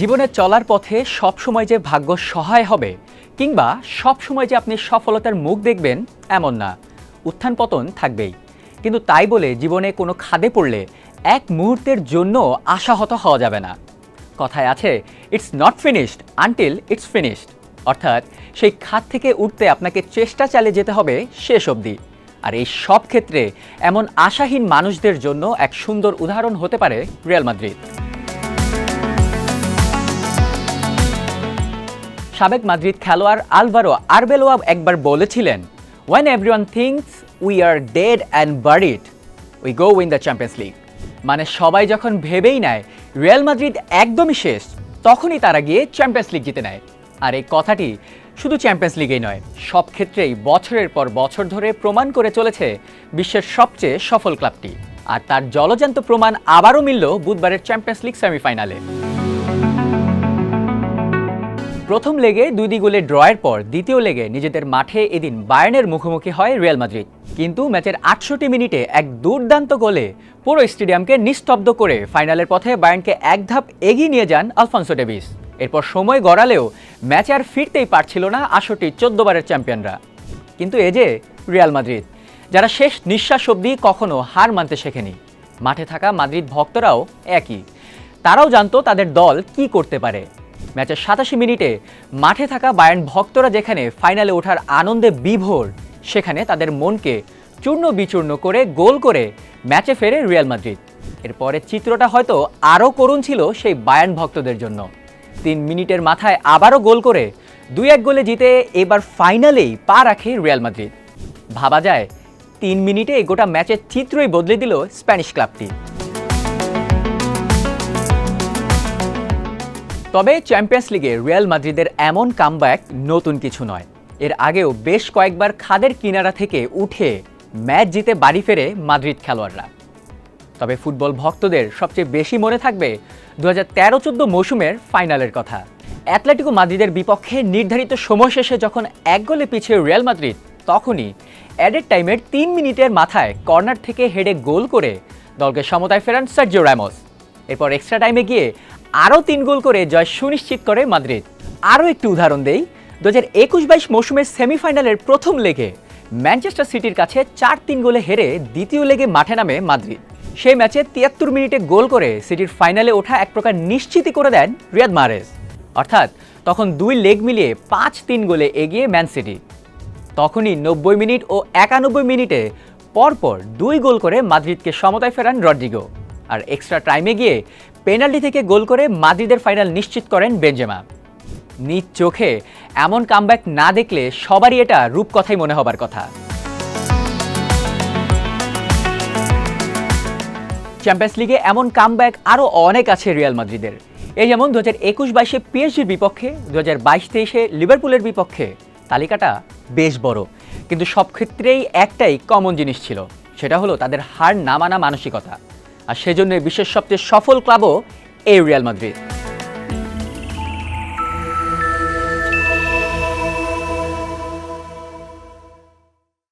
জীবনে চলার পথে সবসময় যে ভাগ্য সহায় হবে, কিংবা সবসময় যে আপনি সফলতার মুখ দেখবেন, এমন না। উত্থান পতন থাকবেই। কিন্তু তাই বলে জীবনে কোনো খাদে পড়লে এক মুহূর্তের জন্য আশাহত হওয়া যাবে না। কথায় আছে it's not finished until it's finished অর্থাৎ, সেই খাত থেকে উঠতে আপনাকে চেষ্টা চালিয়ে যেতে হবে শেষ অবধি। আর এই সব ক্ষেত্রে এমন আশাহীন মানুষদের জন্য এক সুন্দর উদাহরণ হতে পারে রিয়াল মাদ্রিদ। সাবেক মাদ্রিদ খেলোয়াড় আলভারো আরবেলোয়া একবার বলেছিলেন when everyone thinks we are dead and buried we go win the Champions League মানে সবাই যখন ভেবেই নেয় রিয়াল মাদ্রিদ একদমই শেষ, তখনই তারা গিয়ে চ্যাম্পিয়ন্স লিগ জিতে নেয়। আর এই কথাটি শুধু চ্যাম্পিয়ন্স লিগেই নয়, সব ক্ষেত্রেই বছরের পর বছর ধরে প্রমাণ করে চলেছে বিশ্বের সবচেয়ে সফল ক্লাবটি। আর তার জলজান্ত প্রমাণ আবারও মিলল বুধবারের চ্যাম্পিয়ন্স লিগ সেমিফাইনালে প্রথম লেগে দুই দি গোলে ড্রয়ের পর দ্বিতীয় লেগে নিজেদের মাঠে এদিন বায়ার্নের মুখোমুখি হয় রিয়াল মাদ্রিদ। কিন্তু ম্যাচের আটষট্টি মিনিটে এক দুর্দান্ত গোলে পুরো স্টেডিয়ামকে নিস্তব্ধ করে ফাইনালের পথে বায়ার্নকে এক ধাপ এগিয়ে নিয়ে যান আলফান্সো ডেভিস। এরপর সময় গড়ালেও ম্যাচে আর ফিরতেই পারছিল না আশোটি চোদ্দবারের চ্যাম্পিয়নরা। কিন্তু এ যে রিয়াল মাদ্রিদ, যারা শেষ নিঃশ্বাস অবধি কখনো হার মানতে শেখেনি। মাঠে থাকা মাদ্রিদ ভক্তরাও একই। তারাও জানতো তাদের দল কি করতে পারে। ম্যাচের সাতাশি মিনিটে মাঠে থাকা বায়ার্ন ভক্তরা যেখানে ফাইনালে ওঠার আনন্দে বিভোর, সেখানে তাদের মনকে চূর্ণ বিচূর্ণ করে গোল করে ম্যাচে ফেরে রিয়াল মাদ্রিদ। এরপরে চিত্রটা হয়তো আরও করুণ ছিল সেই বায়ার্ন ভক্তদের জন্য। তিন মিনিটের মাথায় আবারও গোল করে দুই এক গোলে জিতে এবার ফাইনালেই পা রাখে রিয়াল মাদ্রিদ। ভাবা যায়, তিন মিনিটে গোটা ম্যাচের চিত্রই বদলে দিল স্প্যানিশ ক্লাবটি। তবে চ্যাম্পিয়ন্স লিগে রিয়াল মাদ্রিদের এমন কামব্যাক নতুন কিছু নয়। এর আগেও বেশ কয়েকবার খাদের কিনারা থেকে উঠে ম্যাচ জিতে বাড়ি ফেরে মাদ্রিদ খেলোয়াড়রা। তবে ফুটবল ভক্তদের সবচেয়ে বেশি মনে থাকবে দু হাজার তেরো চোদ্দ মৌসুমের ফাইনালের কথা। অ্যাটলেটিকো মাদ্রিদের বিপক্ষে নির্ধারিত সময় শেষে যখন এক গোলে পিছিয়ে রিয়াল মাদ্রিদ, তখনই অ্যাডেড টাইমের তিন মিনিটের মাথায় কর্নার থেকে হেডে গোল করে দলকে সমতায় ফেরান সার্জিও র্যামোস এরপর এক্সট্রা টাইমে গিয়ে আরও তিন গোল করে জয় সুনিশ্চিত করে মাদ্রিদ। আরও একটি উদাহরণ দেই দু হাজার একুশ বাইশ মৌসুমের সেমিফাইনালের প্রথম লেগে ম্যানচেস্টার সিটির কাছে চার তিন গোলে হেরে দ্বিতীয় লেগে মাঠে নামে মাদ্রিদ। সেই ম্যাচে তিয়াত্তর মিনিটে গোল করে সিটির ফাইনালে ওঠা এক প্রকার নিশ্চিতই করে দেন রিয়াদ মারেজ অর্থাৎ তখন দুই লেগ মিলিয়ে পাঁচ তিন গোলে এগিয়ে ম্যান সিটি। তখনই নব্বই মিনিট ও একানব্বই মিনিটে পরপর দুই গোল করে মাদ্রিদকে সমতায় ফেরান রড্রিগো। আর এক্সট্রা টাইমে গিয়ে পেনাল্টি থেকে গোল করে মাদ্রিদের ফাইনাল নিশ্চিত করেন বেঞ্জেমা নিজ চোখে এমন কামব্যাক না দেখলে সবারই এটা রূপকথাই মনে হবার কথা। চ্যাম্পিয়ন্স লিগে এমন কামব্যাক আরও অনেক আছে রিয়াল মাদ্রিদের। এই যেমন দু হাজার একুশ বাইশে পিএসজির বিপক্ষে, দু হাজার বাইশ তেইশে লিভারপুলের বিপক্ষে তালিকাটা বেশ বড়। কিন্তু সব ক্ষেত্রেই একটাই কমন জিনিস ছিল, সেটা হলো তাদের হার না মানা মানসিকতা। আর সেজন্য বিশ্বের সবচেয়ে সফল ক্লাবও এই রিয়াল মাদ্রিদ।